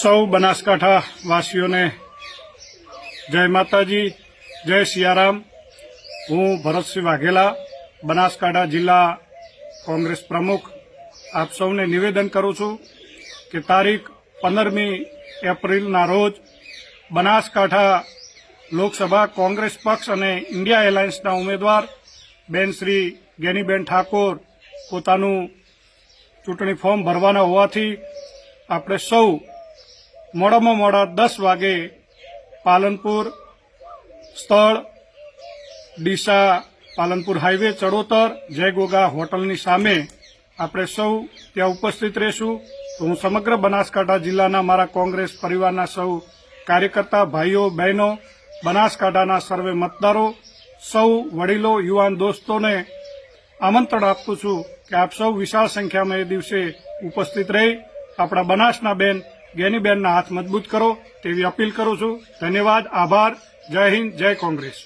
સૌ બનાસકાંઠા વાસીઓને જય માતાજી, જય સિયારામ. હું ભરતસિંહ વાઘેલા, બનાસકાંઠા જિલ્લા કોંગ્રેસ પ્રમુખ. આપ સૌને નિવેદન કરું છું કે તારીખ પંદરમી એપ્રિલના રોજ બનાસકાંઠા લોકસભા કોંગ્રેસ પક્ષ અને ઇન્ડિયા એલાયન્સના ઉમેદવાર બેન શ્રી ગેનીબેન ઠાકોર પોતાનું ચૂંટણી ફોર્મ ભરવાના હોવાથી આપણે સૌ મોડામાં મોડા દસ વાગે પાલનપુર સ્થળ, ડીસા પાલનપુર હાઈવે, ચડોતર જયગોગા હોટલની સામે આપણે સૌ ત્યાં ઉપસ્થિત રહીશું. તો હું સમગ્ર બનાસકાંઠા જિલ્લાના મારા કોંગ્રેસ પરિવારના સૌ કાર્યકર્તા, ભાઈઓ, બહેનો, બનાસકાંઠાના સર્વે મતદારો, સૌ વડીલો, યુવાન દોસ્તોને આમંત્રણ આપું છું કે આપ સૌ વિશાળ સંખ્યામાં એ દિવસે ઉપસ્થિત રહી. આપણા બનાસના બેન ગેનીબેનના હાથ મજબૂત કરો તેવી અપીલ કરું છું. ધન્યવાદ આભાર જય હિન્દ જય કોંગ્રેસ.